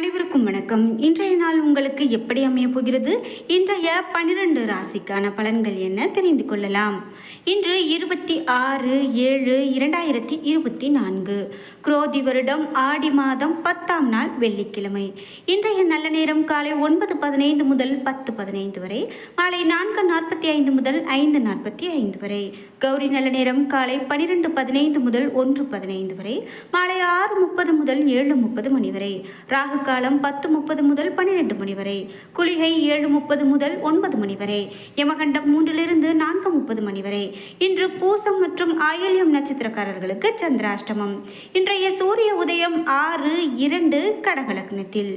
அனைவருக்கும் வணக்கம். இன்றைய நாள் உங்களுக்கு எப்படி அமைய போகிறது? இன்றைய பன்னிரண்டு ராசிக்கான பலன்கள் என்ன தெரிந்து கொள்ளலாம். இன்று இருபத்தி ஆறு ஏழு இரண்டாயிரத்தி இருபத்தி நான்கு. குரோதி வருடம் ஆடி மாதம் பத்தாம் நாள் வெள்ளிக்கிழமை. இன்றைய நல்ல நேரம் காலை ஒன்பது பதினைந்து முதல் பத்து பதினைந்து வரை மாலை நான்கு நாற்பத்தி ஐந்து முதல் ஐந்து நாற்பத்தி ஐந்து வரை. கௌரி நல்ல நேரம் காலை பனிரெண்டு பதினைந்து முதல் ஒன்று பதினைந்து வரை மாலை ஆறு முப்பது முதல் ஏழு முப்பது மணி வரை. ராகு காலம் பத்து முப்பது முதல் பன்னிரெண்டு மணி வரை குளிகை ஏழு முப்பது முதல் ஒன்பது மணி வரை யமகண்டம் மூன்றிலிருந்து நான்கு முப்பது மணி வரை. இன்று பூசம் மற்றும் ஆயில்யம் நட்சத்திரக்காரர்களுக்கு சந்திராஷ்டமம். இன்றைய சூரிய உதயம் ஆறு இரண்டு கடகலக்னத்தில்.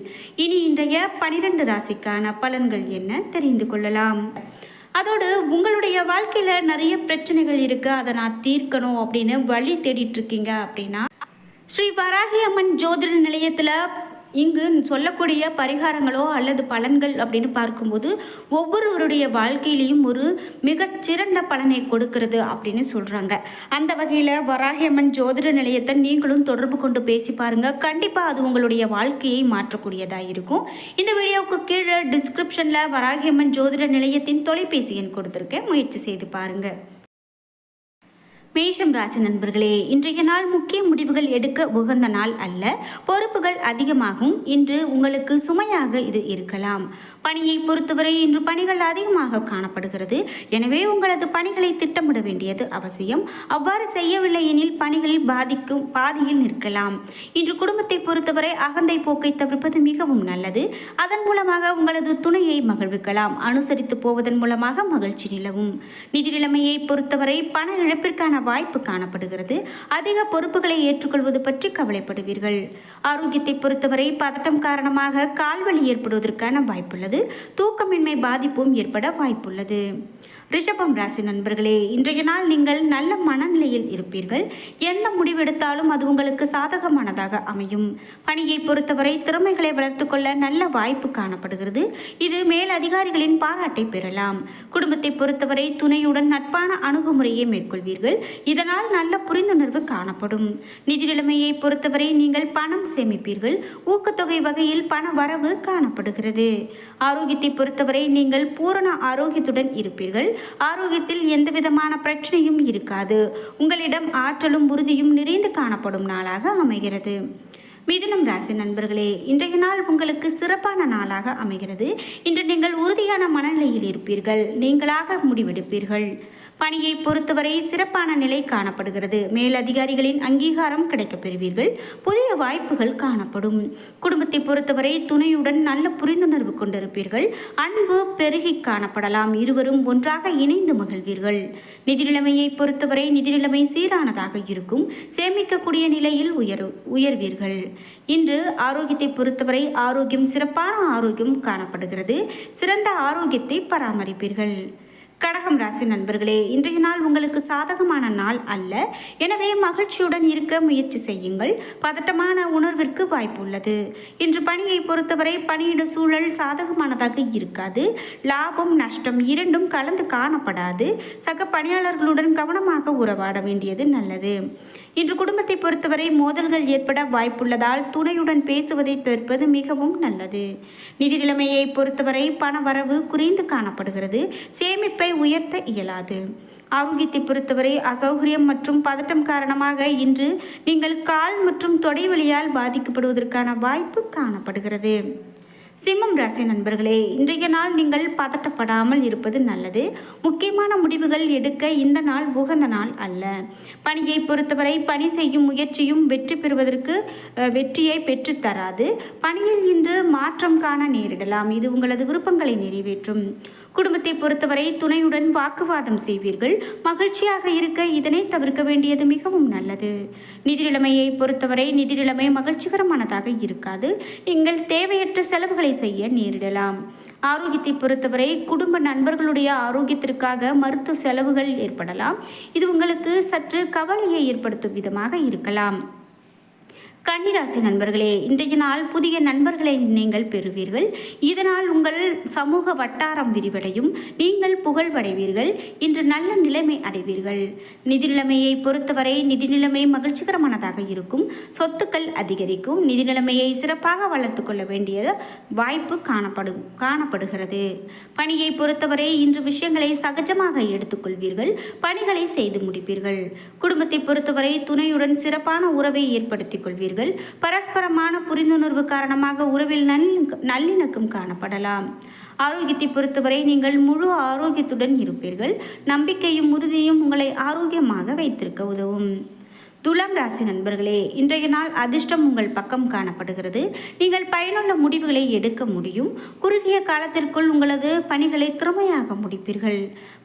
இனி இன்றைய பனிரெண்டு ராசிக்கான பலன்கள் என்ன தெரிந்து கொள்ளலாம். அதோடு உங்களுடைய வாழ்க்கையில் நிறைய பிரச்சனைகள் இருக்குது அதை நான் தீர்க்கணும் அப்படின்னு வழி தேடிட்டு இருக்கீங்க அப்படின்னா ஸ்ரீ வராகி அம்மன் ஜோதிட நிலையத்தில் இங்கு சொல்லக்கூடிய பரிகாரங்களோ அல்லது பலன்கள் அப்படின்னு பார்க்கும்போது ஒவ்வொருவருடைய வாழ்க்கையிலையும் ஒரு மிகச்சிறந்த பலனை கொடுக்கிறது அப்படின்னு சொல்கிறாங்க அந்த வகையில் வராகியம்மன் ஜோதிட நிலையத்தை நீங்களும் தொடர்பு கொண்டு பேசி பாருங்கள் கண்டிப்பாக அது உங்களுடைய வாழ்க்கையை மாற்றக்கூடியதாக இருக்கும். இந்த வீடியோவுக்கு கீழே டிஸ்கிரிப்ஷனில் வராகி அம்மன் ஜோதிட நிலையத்தின் தொலைபேசி எண் கொடுத்துருக்கேன். முயற்சி செய்து பாருங்கள் மேஷம் ராசி நண்பர்களே இன்றைய நாள் முக்கிய முடிவுகள் எடுக்க உகந்த நாள் அல்ல. பொறுப்புகள் அதிகமாகும். இன்று உங்களுக்கு சுமையாக இது இருக்கலாம். பணியை பொறுத்தவரை இன்று பணிகள் அதிகமாக காணப்படுகிறது. எனவே உங்களது பணிகளை திட்டமிட வேண்டியது அவசியம். அவ்வாறு செய்யவில்லை எனில் பணிகளில் பாதிக்கும் பாதியில் நிற்கலாம். இன்று குடும்பத்தை பொறுத்தவரை அகந்தை போக்கை தவிர்ப்பது மிகவும் நல்லது. அதன் மூலமாக உங்களது துணையை மகிழ்விக்கலாம். அனுசரித்து போவதன் மூலமாக மகிழ்ச்சி நிலவும். நிதி நிலைமையை பொறுத்தவரை பண இழப்பிற்கான வாய்ப்பு காணப்படுகிறது. அதிக பொறுப்புகளை ஏற்றுக்கொள்வது பற்றி கவலைப்படுவீர்கள். ஆரோக்கியத்தை பொறுத்தவரை பதட்டம் காரணமாக கால்வலி ஏற்படுவதற்கான வாய்ப்புள்ளது. தூக்கமின்மை பாதிப்பும் ஏற்பட வாய்ப்புள்ளது. ரிஷபம் ராசி நண்பர்களே இன்றைய நாள் நீங்கள் நல்ல மனநிலையில் இருப்பீர்கள். எந்த முடிவெடுத்தாலும் அது உங்களுக்கு சாதகமானதாக அமையும். பணியை பொறுத்தவரை திறமைகளை வளர்த்துக்கொள்ள நல்ல வாய்ப்பு காணப்படுகிறது. இது மேல் அதிகாரிகளின் பாராட்டை பெறலாம். குடும்பத்தை பொறுத்தவரை துணையுடன் நட்பான அணுகுமுறையை மேற்கொள்வீர்கள். இதனால் நல்ல புரிந்துணர்வு காணப்படும். நிதி நிலைமையை பொறுத்தவரை நீங்கள் பணம் சேமிப்பீர்கள். ஊக்கத்தொகை வகையில் பண வரவு காணப்படுகிறது. ஆரோக்கியத்தை பொறுத்தவரை நீங்கள் பூரண ஆரோக்கியத்துடன் இருப்பீர்கள். ஆரோக்கியத்தில் எந்த விதமான பிரச்சனையும் இருக்காது. உங்களிடம் ஆற்றலும் உறுதியும் நிறைந்து காணப்படும் நாளாக அமைகிறது. மிதுனம் ராசி நண்பர்களே இன்றைய நாள் உங்களுக்கு சிறப்பான நாளாக அமைகிறது. இன்று நீங்கள் உறுதியான மனநிலையில் இருப்பீர்கள். நீங்களாக முடிவெடுப்பீர்கள். பணியை பொறுத்தவரை சிறப்பான நிலை காணப்படுகிறது. மேலதிகாரிகளின் அங்கீகாரம் கிடைக்கப் பெறுவீர்கள் புதிய வாய்ப்புகள் காணப்படும். குடும்பத்தை பொறுத்தவரை துணையுடன் நல்ல புரிந்துணர்வு கொண்டிருப்பீர்கள். அன்பு பெருகி காணப்படலாம். இருவரும் ஒன்றாக இணைந்து மகிழ்வீர்கள். நிதி நிலைமையை பொறுத்தவரை நிதி நிலைமை சீரானதாக இருக்கும். சேமிக்கக்கூடிய நிலையில் உயர் உயர்வீர்கள். இன்று ஆரோக்கியத்தை பொறுத்தவரை ஆரோக்கியம் சிறப்பான ஆரோக்கியம் காணப்படுகிறது. சிறந்த ஆரோக்கியத்தை பராமரிப்பீர்கள். கடகம் ராசி நண்பர்களே இன்றைய நாள் உங்களுக்கு சாதகமான நாள் அல்ல. எனவே மகிழ்ச்சியுடன் இருக்க முயற்சி செய்யுங்கள். பதட்டமான உணர்விற்கு வாய்ப்பு உள்ளது. இன்று பணியை பொறுத்தவரை பணியிட சூழல் சாதகமானதாக இருக்காது. லாபம் நஷ்டம் இரண்டும் கலந்து காணப்படாது. சக பணியாளர்களுடன் கவனமாக உறவாட வேண்டியது நல்லது. இன்று குடும்பத்தை பொறுத்தவரை மோதல்கள் ஏற்பட வாய்ப்புள்ளதால் துணையுடன் பேசுவதை தவிர்ப்பது மிகவும் நல்லது. நிதி நிலைமையை பொறுத்தவரை பண வரவு குறைந்து காணப்படுகிறது. சேமிப்பை உயர்த்த இயலாது. ஆரோக்கியத்தை பொறுத்தவரை அசௌகரியம் மற்றும் பதட்டம் காரணமாக இன்று நீங்கள் கால் மற்றும் தொடை வழியால் பாதிக்கப்படுவதற்கான வாய்ப்பு காணப்படுகிறது. சிம்மம் ராசி நண்பர்களே இன்றைய நாள் நீங்கள் பதட்டப்படாமல் இருப்பது நல்லது. முக்கியமான முடிவுகள் எடுக்க இந்த நாள் உகந்த நாள் அல்ல. பணியை பொறுத்தவரை பணி செய்யும் முயற்சியும் வெற்றி பெறுவதற்கு வெற்றியை பெற்றுத்தராது பணியில் இன்று மாற்றம் காண நேரிடலாம். இது உங்களது விருப்பங்களை நிறைவேற்றும். குடும்பத்தை பொறுத்தவரை துணையுடன் வாக்குவாதம் செய்வீர்கள். மகிழ்ச்சியாக இருக்க இதனை தவிர்க்க வேண்டியது மிகவும் நல்லது. நிதிநிலைமையை பொறுத்தவரை நிதிநிலைமை மகிழ்ச்சிகரமானதாக இருக்காது. நீங்கள் தேவையற்ற செலவுகளை செய்ய நேரிடலாம். ஆரோக்கியத்தை பொறுத்தவரை குடும்ப நண்பர்களுடைய ஆரோக்கியத்திற்காக மருத்துவ செலவுகள் ஏற்படலாம். இது உங்களுக்கு சற்று கவலையை ஏற்படுத்தும் விதமாக இருக்கலாம். கன்னிராசி நண்பர்களே இன்றைய நாள் புதிய நண்பர்களை நீங்கள் பெறுவீர்கள். இதனால் உங்கள் சமூக வட்டாரம் விரிவடையும். நீங்கள் புகழ்வடைவீர்கள். இன்று நல்ல நிலைமை அடைவீர்கள். நிதி நிலைமையை பொறுத்தவரை நிதி நிலைமை மகிழ்ச்சிகரமானதாக இருக்கும். சொத்துக்கள் அதிகரிக்கும். நிதி நிலைமையை சிறப்பாக வளர்த்து கொள்ள வேண்டிய வாய்ப்பு காணப்படும் காணப்படுகிறது. பணியை பொறுத்தவரை இன்று விஷயங்களை சகஜமாக எடுத்துக்கொள்வீர்கள். பணிகளை செய்து முடிப்பீர்கள். குடும்பத்தை பொறுத்தவரை துணையுடன் சிறப்பான உறவை ஏற்படுத்திக் கொள்வீர்கள். பரஸ்பரமான புரிந்துணர்வு காரணமாக உறவில் நல்லிணக்க நல்லிணக்கம் காணப்படலாம். ஆரோக்கியத்தை பொறுத்தவரை நீங்கள் முழு ஆரோக்கியத்துடன் இருப்பீர்கள். நம்பிக்கையும் உறுதியும் உங்களை ஆரோக்கியமாக வைத்திருக்க உதவும். துலாம் ராசி நண்பர்களே இன்றைய நாள் அதிர்ஷ்டம் உங்கள் பக்கம் காணப்படுகிறது. நீங்கள் பயனுள்ள முடிவுகளை எடுக்க முடியும். குறுகிய காலத்திற்குள் உங்களது பணிகளை திறமையாக முடிப்பீர்கள்.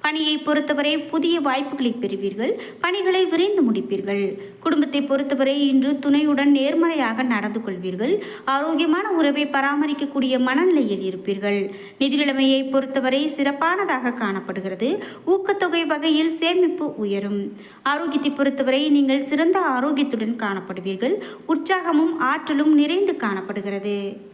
பணியை பொறுத்தவரை புதிய வாய்ப்புகளை பெறுவீர்கள். பணிகளை விரைந்து முடிப்பீர்கள். குடும்பத்தை பொறுத்தவரை இன்று துணையுடன் நேர்மறையாக நடந்து கொள்வீர்கள். ஆரோக்கியமான உறவை பராமரிக்கக்கூடிய மனநிலையில் இருப்பீர்கள். நிதிநிலைமையை பொறுத்தவரை சிறப்பானதாக காணப்படுகிறது. ஊக்கத்தொகை வகையில் சேமிப்பு உயரும். ஆரோக்கியத்தை பொறுத்தவரை நீங்கள் சிறந்த ஆரோக்கியத்துடன் காணப்படுவீர்கள். உற்சாகமும் ஆற்றலும் நிறைந்து காணப்படுகிறது.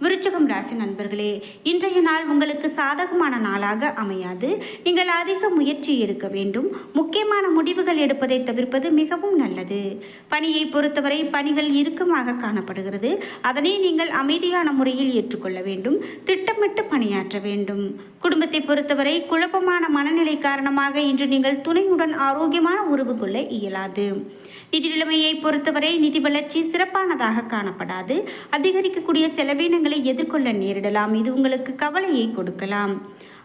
விருச்சகம் ராசி நண்பர்களே இன்றைய நாள் உங்களுக்கு சாதகமான நாளாக அமையாது. நீங்கள் அதிக முயற்சி எடுக்க வேண்டும். முக்கியமான முடிவுகள் எடுப்பதை தவிர்ப்பது மிகவும் நல்லது. பணியை பொறுத்தவரை பணிகள் இறுக்கமாக காணப்படுகிறது. அதனை நீங்கள் அமைதியான முறையில் ஏற்றுக்கொள்ள வேண்டும். திட்டமிட்டு பணியாற்ற வேண்டும். குடும்பத்தை பொறுத்தவரை குழப்பமான மனநிலை காரணமாக இன்று நீங்கள் துணையுடன் ஆரோக்கியமான உறவு கொள்ள இயலாது. நிதி நிலைமையை பொறுத்தவரை நிதி வளர்ச்சி சிறப்பானதாக காணப்படாது. அதிகரிக்கக்கூடிய செலவினங்களை எதிர்கொள்ள நேரிடலாம். இது உங்களுக்கு கவலையை கொடுக்கலாம்.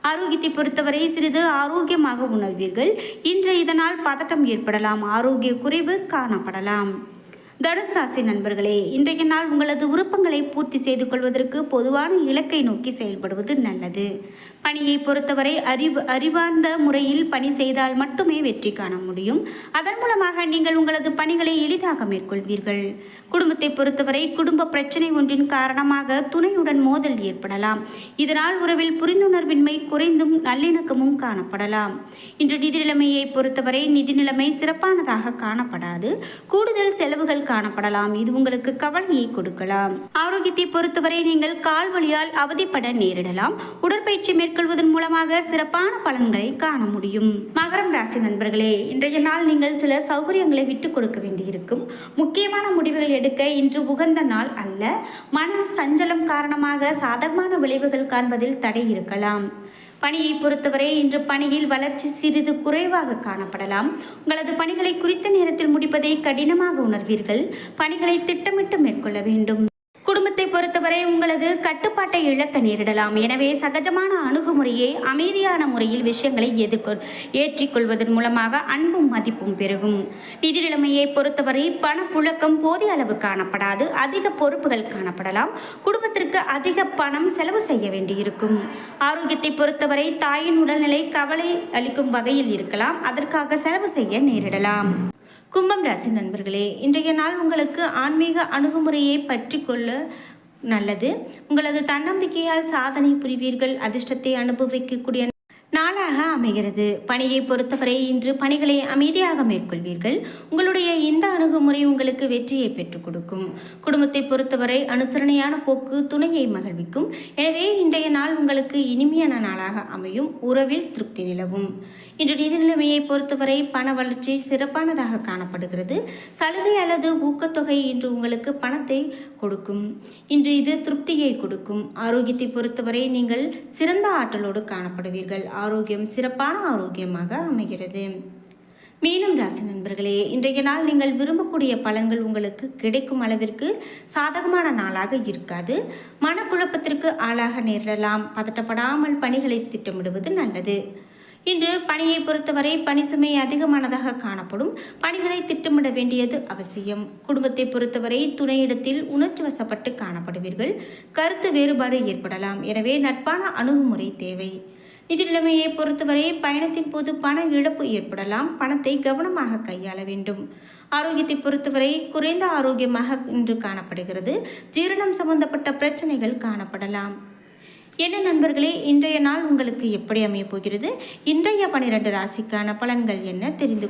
ஆரோக்கியத்தை பொறுத்தவரை சிறிது ஆரோக்கியமாக உணர்வீர்கள். இன்று இதனால் பதட்டம் ஏற்படலாம். ஆரோக்கிய குறைவு காணப்படலாம். தனுசு ராசி நண்பர்களே இன்றைய நாள் உங்களது விருப்பங்களை பூர்த்தி செய்து கொள்வதற்கு பொதுவான இலக்கை நோக்கி செயல்படுவது நல்லது. பணியை பொறுத்தவரை அறிவு அறிவார்ந்த முறையில் பணி செய்தால் மட்டுமே வெற்றி காண முடியும். அதன் மூலமாக நீங்கள் உங்களது பணிகளை எளிதாக மேற்கொள்வீர்கள். குடும்பத்தை பொறுத்தவரை குடும்ப பிரச்சனை ஒன்றின் காரணமாக துணையுடன் மோதல் ஏற்படலாம். இதனால் உறவில் புரிந்துணர்வின்மை குறைந்தும் நல்லிணக்கமும் காணப்படலாம். இன்று நிதி நிலைமையை பொறுத்தவரை நிதி நிலைமை சிறப்பானதாக காணப்படாது. கூடுதல் செலவுகள் காணப்படலாம். இது உங்களுக்கு கவலையை கொடுக்கலாம். ஆரோக்கியத்தை பொறுத்தவரை நீங்கள் கால் வலியால் அவதிப்பட நேரிடலாம். உடற்பயிற்சி மேற்கொள்வதன் மூலமாக சிறப்பான பலன்களை காண முடியும். மகரம் ராசி நண்பர்களே இன்றைய நாள் நீங்கள் சில சௌகரியங்களை விட்டுக் கொடுக்க வேண்டியிருக்கும். முக்கியமான முடிவுகள் எடுக்க இன்று உகந்த நாள் அல்ல. மன சஞ்சலம் காரணமாக சாதகமான விளைவுகள் காண்பதில் தடை இருக்கலாம். பணியை பொறுத்தவரை இன்று பணியில் வளர்ச்சி சிறிது குறைவாக காணப்படலாம். உங்களது பணிகளை குறித்த நேரத்தில் முடிப்பதை கடினமாக உணர்வீர்கள். பணிகளை திட்டமிட்டு மேற்கொள்ள வேண்டும். வரை உங்களது கட்டுப்பாட்டை இழக்க நேரிடலாம். எனவே சகஜமான அணுகுமுறையை அமைதியான முறையில் விஷயங்களை எதிர்கொள் ஏற்றிக்கொள்வதன் மூலமாக அன்பும் மதிப்பும் பெருகும். நிதி நிலைமையை பொறுத்தவரை பணப்புழக்கம் போதிய அளவு காணப்படாது. அதிக பொறுப்புகள் காணப்படலாம். குடும்பத்திற்கு அதிக பணம் செலவு செய்ய வேண்டியிருக்கும். ஆரோக்கியத்தை பொறுத்தவரை தாயின் உடல்நிலை கவலை அளிக்கும் வகையில் இருக்கலாம். அதற்காக செலவு செய்ய நேரிடலாம். கும்பம் ராசி நண்பர்களே இன்றைய நாள் உங்களுக்கு ஆன்மீக அணுகுமுறையை பற்றி கொள்ள நல்லது. உங்களது தன்னம்பிக்கையால் சாதனை புரிவீர்கள். அதிர்ஷ்டத்தை அனுபவிக்கக்கூடிய அமைகிறது. பணியை பொறுத்தவரை இன்று பணிகளை அமைதியாக மேற்கொள்வீர்கள். உங்களுடைய இந்த அணுகுமுறை உங்களுக்கு வெற்றியை பெற்றுக் கொடுக்கும். குடும்பத்தை பொறுத்தவரை அனுசரணையான போக்கு துணையை மகிழ்விக்கும். எனவே இன்றைய நாள் உங்களுக்கு இனிமையான நாளாக அமையும். உறவில் திருப்தி நிலவும். இன்று நிதி நிலைமையை பொறுத்தவரை பண வளர்ச்சி சிறப்பானதாக காணப்படுகிறது. சலுகை அல்லது ஊக்கத்தொகை இன்று உங்களுக்கு பணத்தை கொடுக்கும். இன்று இது திருப்தியை கொடுக்கும். ஆரோக்கியத்தை பொறுத்தவரை நீங்கள் சிறந்த ஆற்றலோடு காணப்படுவீர்கள். ஆரோக்கியம் சிறப்பு சிறப்பான ஆரோக்கியமாக அமைகிறது. மீனம் ராசி நண்பர்களே இன்றைய நாள் நீங்கள் விரும்பக்கூடிய பலன்கள் உங்களுக்கு கிடைக்கும் அளவிற்கு சாதகமான நாளாக இருக்காது. மனக்குழப்பத்திற்கு ஆளாக நேரிடலாம். பதட்டப்படாமல் பணிகளை திட்டமிடுவது நல்லது. இன்று பணியை பொறுத்தவரை பணி சுமை அதிகமானதாக காணப்படும். பணிகளை திட்டமிட வேண்டியது அவசியம். குடும்பத்தை பொறுத்தவரை துணையிடத்தில் உணர்ச்சி வசப்பட்டு காணப்படுவீர்கள். கருத்து வேறுபாடு ஏற்படலாம். எனவே நட்பான அணுகுமுறை தேவை. நிதிநிலைமையை பொறுத்தவரை பயணத்தின் போது பண இழப்பு ஏற்படலாம். பணத்தை கவனமாக கையாள வேண்டும். ஆரோக்கியத்தை பொறுத்தவரை குறைந்த ஆரோக்கியமாக இன்று காணப்படுகிறது. ஜீரணம் சம்பந்தப்பட்ட பிரச்சனைகள் காணப்படலாம். என்ன நண்பர்களே இன்றைய நாள் உங்களுக்கு எப்படி அமையப் போகிறது? இன்றைய பனிரெண்டு ராசிக்கான பலன்கள் என்ன? தெரிந்து